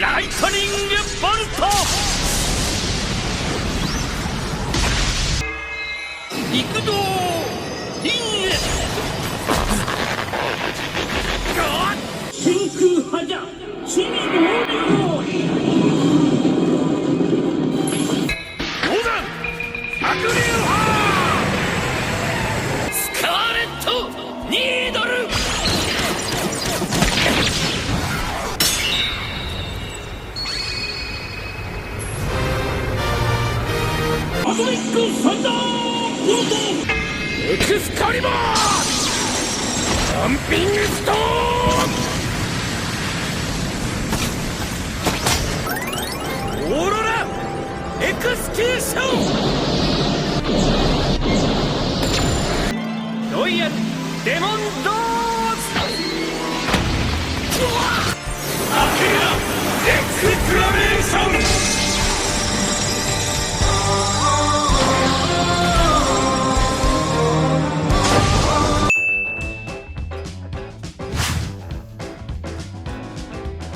ライトニングボルト。陸道リング真空覇者地に猛量オーダーエクスカリバージャンピングストーンオーロラエクスキューションロイヤルデモンドーズアキラエクスプロレーション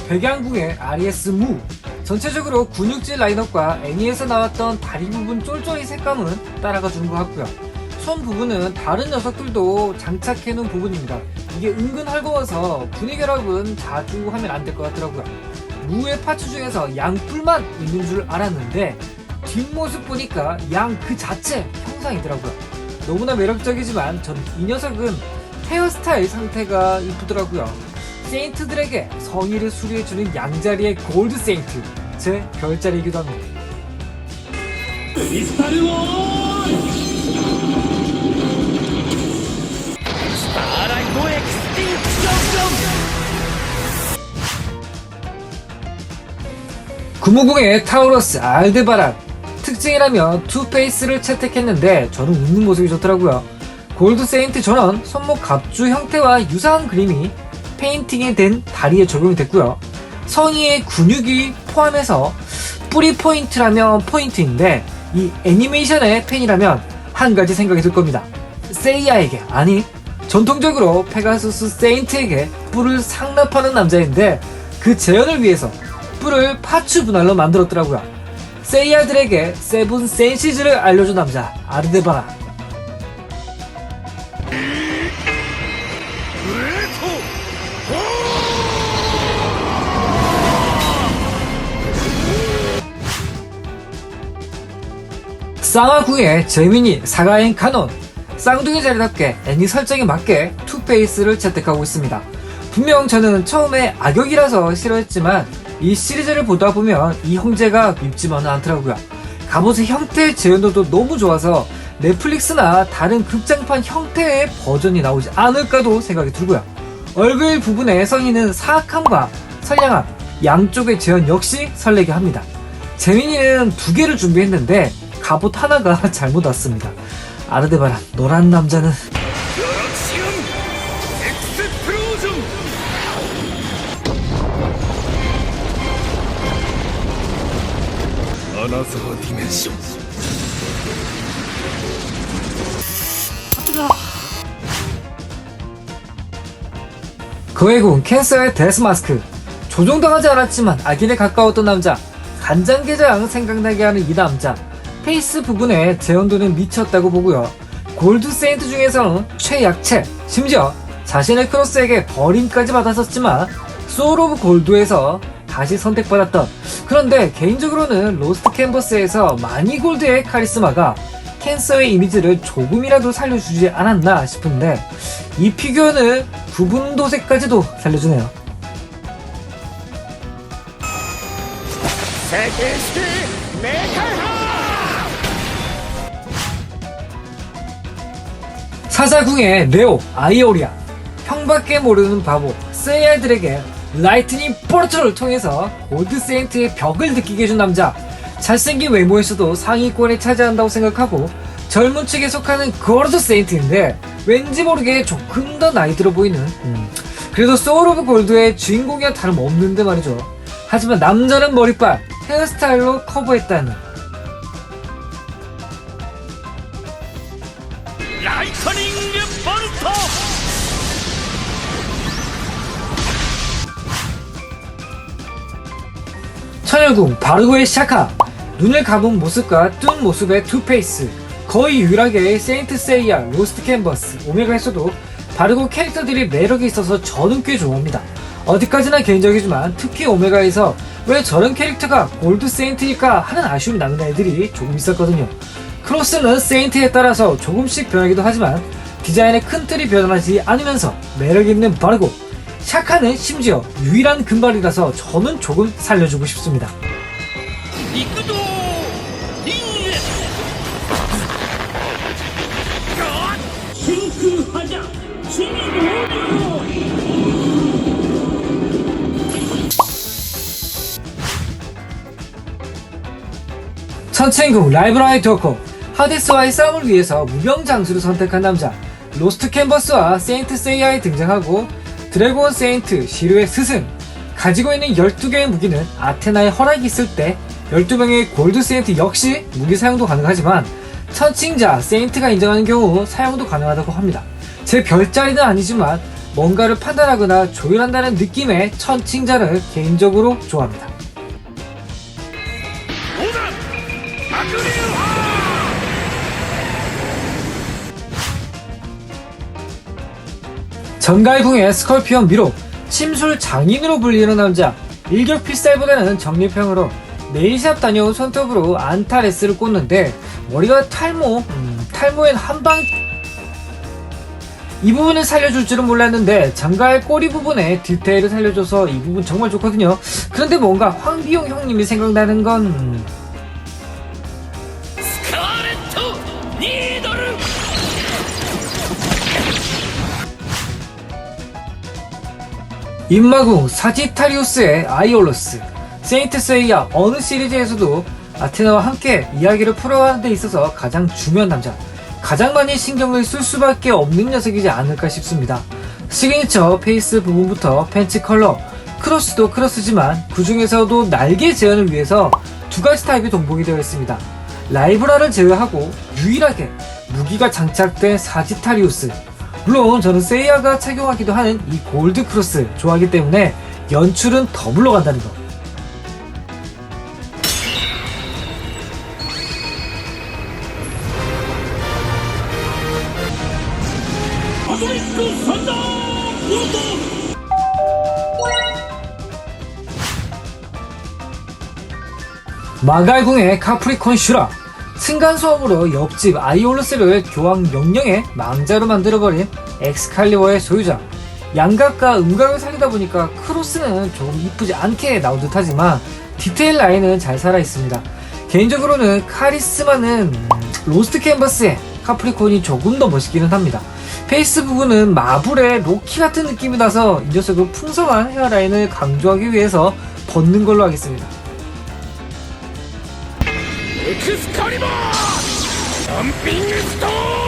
백양궁의 RES 무. 전체적으로 근육질 라인업과 애니에서 나왔던 다리 부분 쫄쫄이 색감은 따라가 준 것 같고요. 손 부분은 다른 녀석들도 장착해 놓은 부분입니다. 이게 은근 헐거워서 분위 결합은 자주 하면 안 될 것 같더라고요. 무의 파츠 중에서 양뿔만 있는 줄 알았는데 뒷모습 보니까 양 그 자체 형상이더라고요. 너무나 매력적이지만 전 이 녀석은 헤어스타일 상태가 이쁘더라고요 세인트들에게 성의를 수리해주는 양자리의 골드 세인트 제 별자리이기도 합니다. 금호궁의 타우러스 알드바란 특징이라면 투페이스를 채택했는데 저는 웃는 모습이 좋더라고요. 골드 세인트 전원 손목 갑주 형태와 유사한 그림이 페인팅이 된 다리에 적용이 됐고요. 성의의 근육이 포함해서 뿌리 포인트라면 포인트인데 이 애니메이션의 팬이라면 한 가지 생각이 들 겁니다. 세이야에게 아니 전통적으로 페가수스 세인트에게 뿔을 상납하는 남자인데 그 재현을 위해서 뿔을 파츠 분할로 만들었더라고요. 세이야들에게 세븐 센시즈를 알려준 남자 아르데바라 쌍화궁의 재민이 사가인 카논 쌍둥이 자리답게 애니 설정에 맞게 투페이스를 채택하고 있습니다. 분명 저는 처음에 악역이라서 싫어했지만 이 시리즈를 보다 보면 이 형제가 밉지만은 않더라고요. 갑옷의 형태 재현도도 너무 좋아서 넷플릭스나 다른 극장판 형태의 버전이 나오지 않을까도 생각이 들고요. 얼굴 부분의 성인은 사악함과 선량함 양쪽의 재현 역시 설레게 합니다. 재민이는 두 개를 준비했는데 갑옷 하나가 잘못 왔습니다. 아르데바란 노란 남자는 아나서 디멘션 그외군 캔서의 데스마스크 조종당하지 않았지만 악인에 가까웠던 남자 간장게장 생각나게 하는 이 남자 페이스 부분에 재현도는 미쳤다고 보고요. 골드 세인트 중에서는 최약체, 심지어 자신의 크로스에게 버림까지 받았었지만 소울 오브 골드에서 다시 선택받았던 그런데 개인적으로는 로스트 캔버스에서 마니 골드의 카리스마가 캔서의 이미지를 조금이라도 살려주지 않았나 싶은데 이 피규어는 부분 도색까지도 살려주네요. 세계 스 메탈 사자궁의 레오 아이오리아. 형밖에 모르는 바보 세이아들에게 라이트닝 포르처를 통해서 골드 세인트의 벽을 느끼게 해준 남자. 잘생긴 외모에서도 상위권에 차지한다고 생각하고 젊은 측에 속하는 고르드 세인트인데 왠지 모르게 조금 더 나이 들어 보이는. 음, 그래도 소울 오브 골드의 주인공이야 다름없는데 말이죠. 하지만 남자는 머리빨 헤어스타일로 커버했다는 천열궁 바르고의 샤카. 눈을 감은 모습과 뜬 모습의 투페이스. 거의 유일하게 세인트 세이야 로스트 캔버스 오메가에서도 바르고 캐릭터들이 매력이 있어서 저는 꽤 좋아합니다. 어디까지나 개인적이지만 특히 오메가에서 왜 저런 캐릭터가 골드 세인트일까 하는 아쉬움이 남는 애들이 조금 있었거든요. 크로스는 세인트에 따라서 조금씩 변하기도 하지만 디자인의 큰 틀이 변하지 않으면서 매력 있는 바르고 샤카는 심지어 유일한 금발이라서 저는 조금 살려주고 싶습니다. 선친구 라이브라이 토커 하데스와의 싸움을 위해서 무명장수를 선택한 남자 로스트 캔버스와 세인트 세이아에 등장하고 드래곤 세인트 시루의 스승 가지고 있는 12개의 무기는 아테나의 허락이 있을 때 12명의 골드 세인트 역시 무기 사용도 가능하지만 천칭자 세인트가 인정하는 경우 사용도 가능하다고 합니다. 제 별자리는 아니지만 뭔가를 판단하거나 조율한다는 느낌의 천칭자를 개인적으로 좋아합니다 전갈궁의 스컬피언 미로, 침술 장인으로 불리는 남자, 일격 필살보다는 정리평으로 네일샵 다녀온 손톱으로 안타레스를 꽂는데 머리가 탈모, 음, 탈모엔 한방. 이 부분을 살려줄 줄은 몰랐는데 장갈 꼬리 부분에 디테일을 살려줘서 이 부분 정말 좋거든요. 그런데 뭔가 황비용 형님이 생각나는 건 음. 스카레트 니더를 임마구, 사지타리우스의 아이올로스, 세인트세이야 어느 시리즈에서도 아테나와 함께 이야기를 풀어가는 데 있어서 가장 중요한 남자, 가장 많이 신경을 쓸 수밖에 없는 녀석이지 않을까 싶습니다. 시그니처 페이스 부분부터 팬츠 컬러, 크로스도 크로스지만 그 중에서도 날개 재현을 위해서 두 가지 타입이 동봉이 되어 있습니다. 라이브라를 제외하고 유일하게 무기가 장착된 사지타리우스, 물론 저는 세이아가 착용하기도 하는 이 골드 크로스 좋아하기 때문에 연출은 더 물러간다는 거. 아토미크 선더 볼트 마갈궁의 카프리콘 슈라 층간소음으로 옆집 아이올로스를 교황 명령의 망자로 만들어버린 엑스칼리버의 소유자. 양각과 음각을 살리다 보니까 크로스는 조금 이쁘지 않게 나온 듯 하지만 디테일 라인은 잘 살아있습니다. 개인적으로는 카리스마는 로스트 캔버스의 카프리콘이 조금 더 멋있기는 합니다. 페이스 부분은 마블의 로키 같은 느낌이 나서 이 녀석의 풍성한 헤어라인을 강조하기 위해서 벗는 걸로 하겠습니다. 엑스칼리버! 점핑 스톤!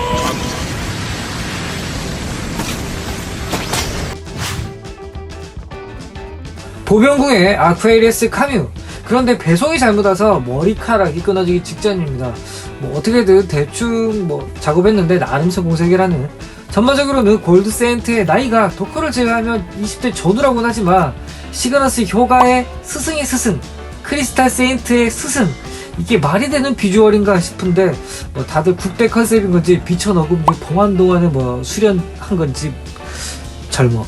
보병궁의 아쿠에리스 카뮤 그런데 배송이 잘못 와서 머리카락이 끊어지기 직전입니다. 뭐 어떻게든 대충 뭐 작업했는데 나름 성공색이라는. 전반적으로는 골드 세인트의 나이가 도커를 제외하면 20대 전후라고는 하지만 시그너스 효가의 스승의 스승 크리스탈 세인트의 스승. 이게 말이 되는 비주얼인가 싶은데 뭐 다들 국대 컨셉인 건지 뭐 동안 동안에 뭐 수련한 건지 젊어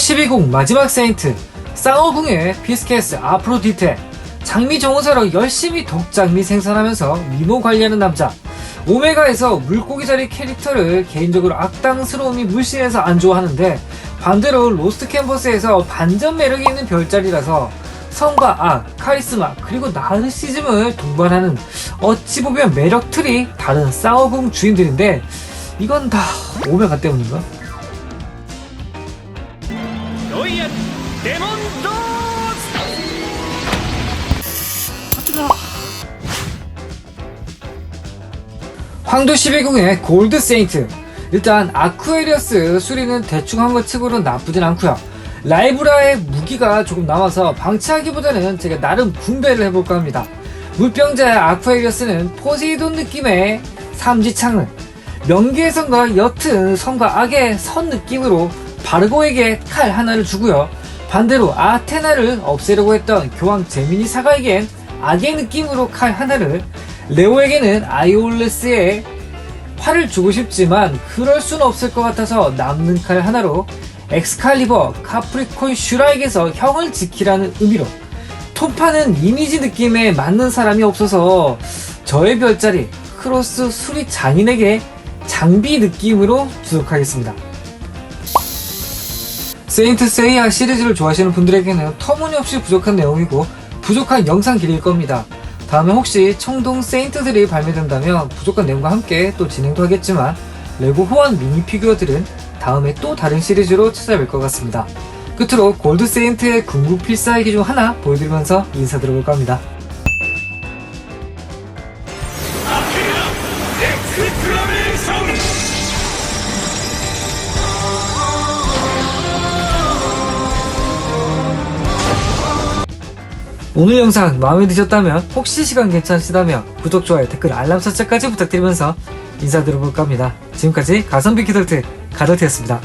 12궁 마지막 세인트 쌍어궁의 피스케스 아프로디테 장미 정원사로 열심히 독장미 생산하면서 미모 관리하는 남자 오메가에서 물고기 자리 캐릭터를 개인적으로 악당스러움이 물씬해서 안 좋아하는데 반대로 로스트 캔버스에서 반전 매력이 있는 별자리라서 성과 악, 카리스마, 그리고 나르시즘을 동반하는 어찌 보면 매력 틀이 다른 싸워궁 주인들인데 이건 다 오메가 때문인가? ロイヤルデモンドーズ 황도 12궁의 골드 세인트 일단 아쿠에리어스 수리는 대충 한 것 치고는 나쁘진 않고요 라이브라의 무기가 조금 남아서 방치하기보다는 제가 나름 분배를 해볼까 합니다 물병자의 아쿠에리어스는 포세이돈 느낌의 삼지창을 명계의 선과 옅은 선과 악의 선 느낌으로 바르고에게 칼 하나를 주고요 반대로 아테나를 없애려고 했던 교황 제미니 사가에겐 악의 느낌으로 칼 하나를 레오에게는 아이올레스의 활을 주고 싶지만 그럴 순 없을 것 같아서 남는 칼 하나로 엑스칼리버 카프리콘 슈라에게서 형을 지키라는 의미로 톰파는 이미지 느낌에 맞는 사람이 없어서 저의 별자리 크로스 수리 장인에게 장비 느낌으로 주속하겠습니다. 세인트 세이야 시리즈를 좋아하시는 분들에게는 터무니없이 부족한 내용이고 부족한 영상 길일 겁니다. 다음에 혹시 청동 세인트들이 발매된다면 부족한 내용과 함께 또 진행도 하겠지만 레고 호환 미니 피규어들은 다음에 또 다른 시리즈로 찾아뵐 것 같습니다. 끝으로 골드 세인트의 궁극 필살기 중 하나 보여드리면서 인사드려볼까 합니다. 오늘 영상 마음에 드셨다면 혹시 시간 괜찮으시다면 구독, 좋아요, 댓글, 알람 설정까지 부탁드리면서 인사드려볼까 합니다. 지금까지 가성비 키덜트 가덜트였습니다.